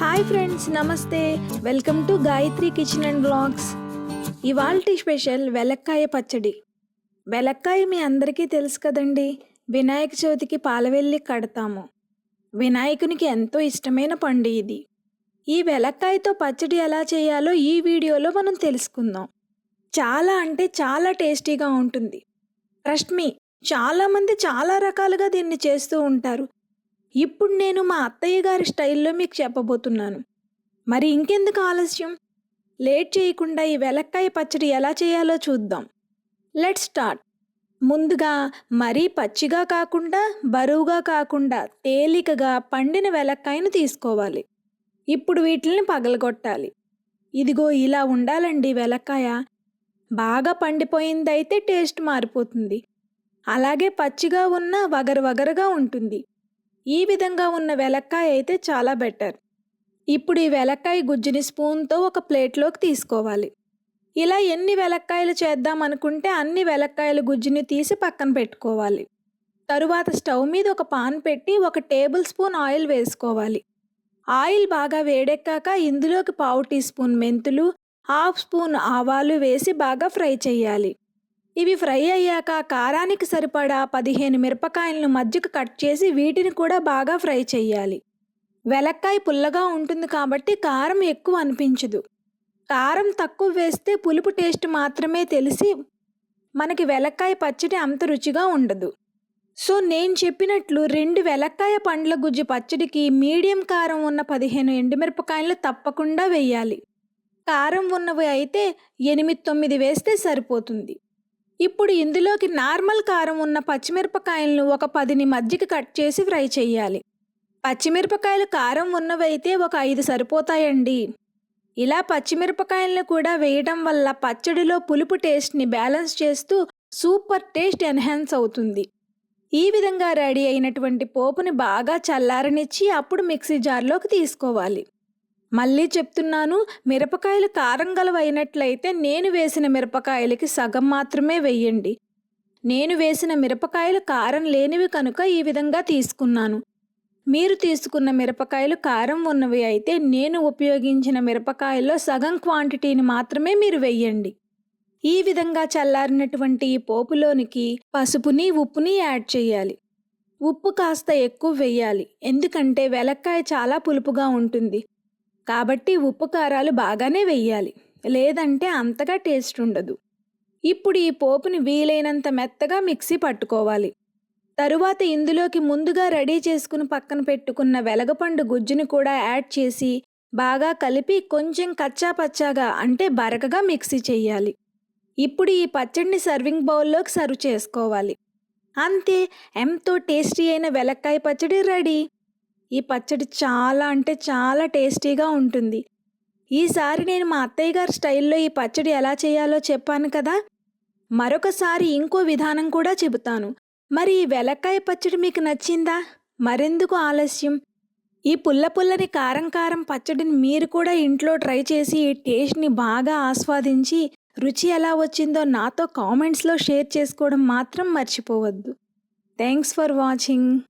Hi friends నమస్తే. Welcome to Gayatri kitchen and blogs ఇవాల్టి special వెలక్కాయ పచ్చడి. వెలక్కాయ మీ అందరికీ తెలుసు కదండి వినాయక చవితికి పాలవెల్లి కడతాము. వినాయకునికి ఎంతో ఇష్టమైన పండు ఇది. ఈ వెలక్కాయతో పచ్చడి ఎలా చేయాలో ఈ వీడియోలో మనం తెలుసుకుందాం. చాలా అంటే చాలా టేస్టీగా ఉంటుంది. ట్రస్ట్ మీ చాలామంది చాలా రకాలుగా దీన్ని చేస్తూ ఉంటారు. ఇప్పుడు నేను మా అత్తయ్య గారి స్టైల్లో మీకు చెప్పబోతున్నాను. మరి ఇంకెందుకు ఆలస్యం? లేట్ చేయకుండా ఈ వెలక్కాయ పచ్చడి ఎలా చేయాలో చూద్దాం. Let start. ముందుగా మరీ పచ్చిగా కాకుండా బరువుగా కాకుండా తేలికగా పండిన వెలక్కాయను తీసుకోవాలి. ఇప్పుడు వీటిని పగలగొట్టాలి. ఇదిగో ఇలా ఉండాలండి వెలక్కాయ. బాగా పండిపోయిందైతే టేస్ట్ మారిపోతుంది. అలాగే పచ్చిగా ఉన్న వగరు వగరుగా ఉంటుంది. ఈ విధంగా ఉన్న వెలక్కాయ అయితే చాలా బెటర్. ఇప్పుడు ఈ వెలక్కాయ గుజ్జుని స్పూన్తో ఒక ప్లేట్లోకి తీసుకోవాలి. ఇలా ఎన్ని వెలక్కాయలు చేద్దాం అనుకుంటే అన్ని వెలక్కాయల గుజ్జుని తీసి పక్కన పెట్టుకోవాలి. తరువాత స్టవ్ మీద ఒక పాన్ పెట్టి ఒక టేబుల్ స్పూన్ ఆయిల్ వేసుకోవాలి. ఆయిల్ బాగా వేడెక్కాక ఇందులోకి పావు టీ స్పూన్ మెంతులు హాఫ్ స్పూన్ ఆవాలు వేసి బాగా ఫ్రై చేయాలి. ఇవి ఫ్రై అయ్యాక కారానికి సరిపడా పదిహేను మిరపకాయలను మధ్యకు కట్ చేసి వీటిని కూడా బాగా ఫ్రై చేయాలి వెలక్కాయ పుల్లగా ఉంటుంది కాబట్టి కారం ఎక్కువ అనిపించదు. కారం తక్కువ వేస్తే పులుపు టేస్ట్ మాత్రమే తెలిసి మనకి వెలక్కాయ పచ్చడి అంత రుచిగా ఉండదు. సో నేను చెప్పినట్లు రెండు వెలక్కాయ పండ్ల గుజ్జు పచ్చడికి మీడియం కారం ఉన్న పదిహేను ఎండుమిరపకాయలు తప్పకుండా వేయాలి. కారం ఉన్నవి అయితే ఎనిమిది తొమ్మిది వేస్తే సరిపోతుంది. ఇప్పుడు ఇందులోకి నార్మల్ కారం ఉన్న పచ్చిమిరపకాయలను ఒక పదిని మధ్యకి కట్ చేసి ఫ్రై చేయాలి పచ్చిమిరపకాయలు కారం ఉన్నవైతే ఒక ఐదు సరిపోతాయండి. ఇలా పచ్చిమిరపకాయలను కూడా వేయడం వల్ల పచ్చడిలో పులుపు టేస్ట్ని బ్యాలెన్స్ చేస్తూ సూపర్ టేస్ట్ ఎన్హాన్స్ అవుతుంది. ఈ విధంగా రెడీ అయినటువంటి పోపుని బాగా చల్లారనిచ్చి అప్పుడు మిక్సీ జార్లోకి తీసుకోవాలి. మళ్ళీ చెప్తున్నాను మిరపకాయలు కారం గలవైనట్లయితే నేను వేసిన మిరపకాయలకి సగం మాత్రమే వెయ్యండి నేను వేసిన మిరపకాయలు కారం లేనివి కనుక ఈ విధంగా తీసుకున్నాను. మీరు తీసుకున్న మిరపకాయలు కారం ఉన్నవి అయితే నేను ఉపయోగించిన మిరపకాయల్లో సగం క్వాంటిటీని మాత్రమే మీరు వెయ్యండి ఈ విధంగా చల్లారినటువంటి ఈ పోపులోనికి పసుపుని ఉప్పుని యాడ్ చేయాలి. ఉప్పు కాస్త ఎక్కువ వెయ్యాలి ఎందుకంటే వెలక్కాయ చాలా పులుపుగా ఉంటుంది. కాబట్టి ఉప్పు కారాలు బాగానే వెయ్యాలి. లేదంటే అంతగా టేస్ట్ ఉండదు. ఇప్పుడు ఈ పోపుని వీలైనంత మెత్తగా మిక్సీ పట్టుకోవాలి. తరువాత ఇందులోకి ముందుగా రెడీ చేసుకుని పక్కన పెట్టుకున్న వెలగపండు గుజ్జుని కూడా యాడ్ చేసి బాగా కలిపి కొంచెం కచ్చా పచ్చాగా అంటే బరకగా మిక్సీ చేయాలి ఇప్పుడు ఈ పచ్చడిని సర్వింగ్ బౌల్లోకి సర్వ్ చేసుకోవాలి. అంతే ఎంతో టేస్టీ అయిన వెలక్కాయ పచ్చడి రెడీ. ఈ పచ్చడి చాలా అంటే చాలా టేస్టీగా ఉంటుంది. ఈసారి నేను మా అత్తయ్య గారి స్టైల్లో ఈ పచ్చడి ఎలా చేయాలో చెప్పాను కదా? మరొకసారి ఇంకో విధానం కూడా చెబుతాను. మరి ఈ వెలక్కాయ పచ్చడి మీకు నచ్చిందా? మరెందుకు ఆలస్యం? ఈ పుల్ల పుల్లని కారం కారం పచ్చడిని మీరు కూడా ఇంట్లో ట్రై చేసి ఈ టేస్ట్ని బాగా ఆస్వాదించి రుచి ఎలా వచ్చిందో నాతో కామెంట్స్లో షేర్ చేసుకోవడం మాత్రం మర్చిపోవద్దు. Thanks for watching.